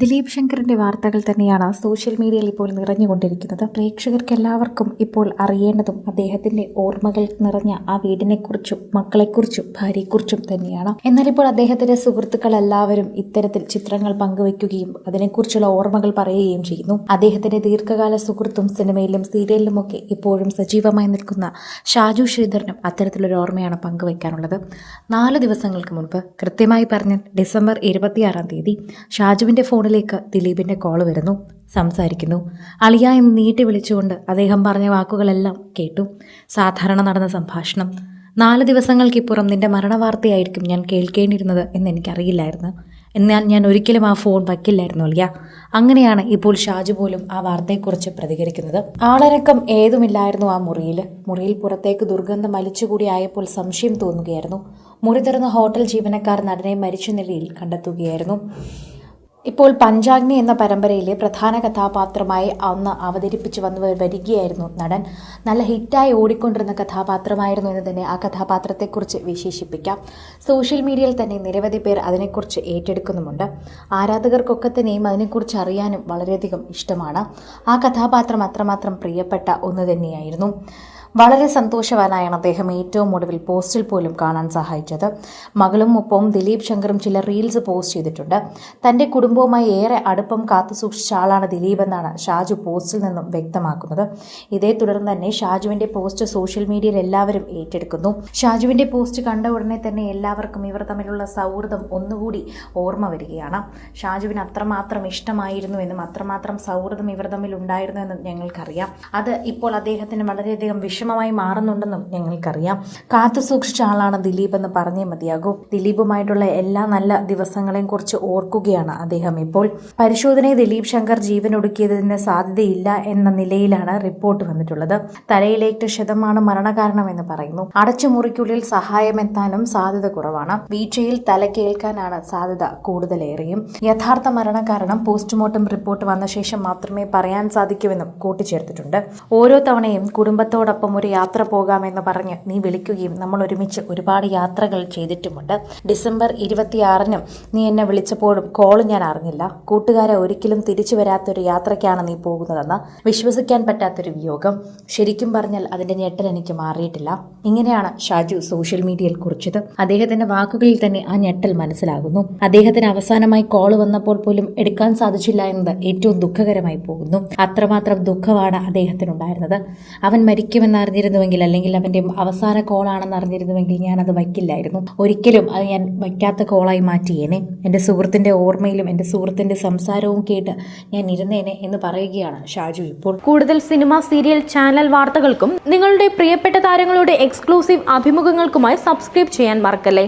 ദിലീപ് ശങ്കറിന്റെ വാർത്തകൾ തന്നെയാണ് സോഷ്യൽ മീഡിയയിൽ ഇപ്പോൾ നിറഞ്ഞുകൊണ്ടിരിക്കുന്നത്. പ്രേക്ഷകർക്ക് എല്ലാവർക്കും ഇപ്പോൾ അറിയേണ്ടതും അദ്ദേഹത്തിന്റെ ഓർമ്മകൾ നിറഞ്ഞ ആ വീടിനെക്കുറിച്ചും മക്കളെക്കുറിച്ചും ഭാര്യയെക്കുറിച്ചും തന്നെയാണ്. എന്നാൽ ഇപ്പോൾ അദ്ദേഹത്തിന്റെ സുഹൃത്തുക്കൾ എല്ലാവരും ഇത്തരത്തിൽ ചിത്രങ്ങൾ പങ്കുവെക്കുകയും അതിനെക്കുറിച്ചുള്ള ഓർമ്മകൾ പറയുകയും ചെയ്യുന്നു. അദ്ദേഹത്തിന്റെ ദീർഘകാല സുഹൃത്തും സിനിമയിലും സീരിയലിലുമൊക്കെ ഇപ്പോഴും സജീവമായി നിൽക്കുന്ന ഷാജു ശ്രീധരനും അത്തരത്തിലൊരു ഓർമ്മയാണ് പങ്കുവെക്കാനുള്ളത് നാല് ദിവസങ്ങൾക്ക് മുൻപ് കൃത്യമായി പറഞ്ഞാൽ ഡിസംബർ ഇരുപത്തിയാറാം തീയതി ഷാജുവിന്റെ ഫോണിലേക്ക് ദിലീപിന്റെ കോൾ വരുന്നു. സംസാരിക്കുന്നു. അളിയ എന്ന് നീട്ടി വിളിച്ചുകൊണ്ട് അദ്ദേഹം പറഞ്ഞ വാക്കുകളെല്ലാം കേട്ടു. സാധാരണ നടന്ന സംഭാഷണം. നാല് ദിവസങ്ങൾക്കിപ്പുറം നിന്റെ മരണവാർത്തയായിരിക്കും ഞാൻ കേൾക്കേണ്ടിയിരുന്നത് എന്ന് എനിക്കറിയില്ലായിരുന്നു. എന്നാൽ ഞാൻ ഒരിക്കലും ആ ഫോൺ വയ്ക്കില്ലായിരുന്നു അളിയ. അങ്ങനെയാണ് ഇപ്പോൾ ഷാജു പോലും ആ വാർത്തയെക്കുറിച്ച് പ്രതികരിക്കുന്നത്. ആളനക്കം ഏതുമില്ലായിരുന്നു ആ മുറിയിൽ. മുറിയിൽ പുറത്തേക്ക് ദുർഗന്ധം വലിച്ചുകൂടി ആയപ്പോൾ സംശയം തോന്നുകയായിരുന്നു. മുറി തുറന്ന ഹോട്ടൽ ജീവനക്കാർ നടനെ മരിച്ച നിലയിൽ കണ്ടെത്തുകയായിരുന്നു. ഇപ്പോൾ പഞ്ചാഗ്നി എന്ന പരമ്പരയിലെ പ്രധാന കഥാപാത്രമായി അന്ന് അവതരിപ്പിച്ചു വന്നു വരികയായിരുന്നു നടൻ. നല്ല ഹിറ്റായി ഓടിക്കൊണ്ടിരുന്ന കഥാപാത്രമായിരുന്നു എന്ന് തന്നെ ആ കഥാപാത്രത്തെക്കുറിച്ച് വിശേഷിപ്പിക്കാം. സോഷ്യൽ മീഡിയയിൽ തന്നെ നിരവധി പേർ അതിനെക്കുറിച്ച് ഏറ്റെടുക്കുന്നുമുണ്ട്. ആരാധകർക്കൊക്കെ തന്നെയും അതിനെക്കുറിച്ച് അറിയാനും വളരെയധികം ഇഷ്ടമാണ്. ആ കഥാപാത്രം അത്രമാത്രം പ്രിയപ്പെട്ട ഒന്ന് തന്നെയായിരുന്നു. വളരെ സന്തോഷവാനായാണ് അദ്ദേഹം ഏറ്റവും ഒടുവിൽ പോസ്റ്റിൽ പോലും കാണാൻ സഹായിച്ചത്. മകളും ഒപ്പം ദിലീപ് ശങ്കറും ചില റീൽസ് പോസ്റ്റ് ചെയ്തിട്ടുണ്ട്. തന്റെ കുടുംബവുമായി ഏറെ അടുപ്പം കാത്തു സൂക്ഷിച്ച ആളാണ് ദിലീപ് എന്നാണ് ഷാജു പോസ്റ്റിൽ നിന്നും വ്യക്തമാക്കുന്നത്. ഇതേ തുടർന്ന് തന്നെ ഷാജുവിന്റെ പോസ്റ്റ് സോഷ്യൽ മീഡിയയിൽ എല്ലാവരും ഏറ്റെടുക്കുന്നു. ഷാജുവിന്റെ പോസ്റ്റ് കണ്ട ഉടനെ തന്നെ എല്ലാവർക്കും ഇവർ തമ്മിലുള്ള സൗഹൃദം ഒന്നുകൂടി ഓർമ്മ വരികയാണ്. ഷാജുവിന് അത്രമാത്രം ഇഷ്ടമായിരുന്നു എന്നും അത്രമാത്രം സൗഹൃദം ഇവർ തമ്മിൽ ഉണ്ടായിരുന്നു എന്നും ഞങ്ങൾക്കറിയാം. അത് ഇപ്പോൾ അദ്ദേഹത്തിന് വളരെയധികം വിഷമമായി മാറുന്നുണ്ടെന്നും ഞങ്ങൾക്കറിയാം. കാത്തു സൂക്ഷിച്ച ആളാണ് ദിലീപ് എന്ന് പറഞ്ഞേ മതിയാകൂ. ദിലീപുമായിട്ടുള്ള എല്ലാ നല്ല ദിവസങ്ങളെയും കുറിച്ച് ഓർക്കുകയാണ് അദ്ദേഹം ഇപ്പോൾ. പരിശോധനയെ ദിലീപ് ശങ്കർ ജീവൻ ഒടുക്കിയതിന് സാധ്യതയില്ല എന്ന നിലയിലാണ് റിപ്പോർട്ട് വന്നിട്ടുള്ളത്. തലയിലേറ്റ മരണകാരണം എന്ന് പറയുന്നു. അടച്ചുമുറിക്കുള്ളിൽ സഹായമെത്താനും സാധ്യത കുറവാണ്. വീഴ്ചയിൽ തല കേൾക്കാനാണ് സാധ്യത കൂടുതലേറെയും. യഥാർത്ഥ മരണകാരണം പോസ്റ്റ്മോർട്ടം റിപ്പോർട്ട് വന്ന ശേഷം മാത്രമേ പറയാൻ സാധിക്കൂവെന്നും കൂട്ടിച്ചേർത്തിട്ടുണ്ട്. ഓരോ തവണയും കുടുംബത്തോടൊപ്പം ഒരു യാത്ര പോകാമെന്ന് പറഞ്ഞ് നീ വിളിക്കുകയും നമ്മൾ ഒരുമിച്ച് ഒരുപാട് യാത്രകൾ ചെയ്തിട്ടുമുണ്ട്. ഡിസംബർ ഇരുപത്തിയാറിനും നീ എന്നെ വിളിച്ചപ്പോഴും കോൾ ഞാൻ അറിഞ്ഞില്ല. കൂട്ടുകാരെ ഒരിക്കലും തിരിച്ചു വരാത്തൊരു യാത്രയ്ക്കാണ് നീ പോകുന്നതെന്ന് വിശ്വസിക്കാൻ പറ്റാത്തൊരു വിയോഗം. ശരിക്കും പറഞ്ഞാൽ അതിന്റെ ഞെട്ടൽ എനിക്ക് മാറിയിട്ടില്ല. ഇങ്ങനെയാണ് ഷാജു സോഷ്യൽ മീഡിയയിൽ കുറിച്ചത്. അദ്ദേഹത്തിന്റെ വാക്കുകളിൽ തന്നെ ആ ഞെട്ടൽ മനസ്സിലാകുന്നു. അദ്ദേഹത്തിന് അവസാനമായി കോൾ വന്നപ്പോൾ പോലും എടുക്കാൻ സാധിച്ചില്ല എന്നത് ഏറ്റവും ദുഃഖകരമായി പോകുന്നു. അത്രമാത്രം ദുഃഖമാണ് അദ്ദേഹത്തിനുണ്ടായിരുന്നത്. അവൻ മരിക്കുമെന്ന് അറിഞ്ഞിരുന്നുവെങ്കിൽ അല്ലെങ്കിൽ അവന്റെ അവസാന കോളാണെന്ന് അറിഞ്ഞിരുന്നുവെങ്കിൽ ഞാൻ അത് വയ്ക്കില്ലായിരുന്നു. ഒരിക്കലും അത് ഞാൻ വയ്ക്കാത്ത കോളായി മാറ്റിയേനെ. എന്റെ സുഹൃത്തിന്റെ ഓർമ്മയിലും എന്റെ സുഹൃത്തിന്റെ സംസാരവും കേട്ട് ഞാൻ ഇരുന്നേനെ എന്ന് പറയുകയാണ് ഷാജു ഇപ്പോൾ. കൂടുതൽ സിനിമ സീരിയൽ ചാനൽ വാർത്തകൾക്കും നിങ്ങളുടെ പ്രിയപ്പെട്ട താരങ്ങളുടെ എക്സ്ക്ലൂസീവ് അഭിമുഖങ്ങൾക്കുമായി സബ്സ്ക്രൈബ് ചെയ്യാൻ മറക്കല്ലേ?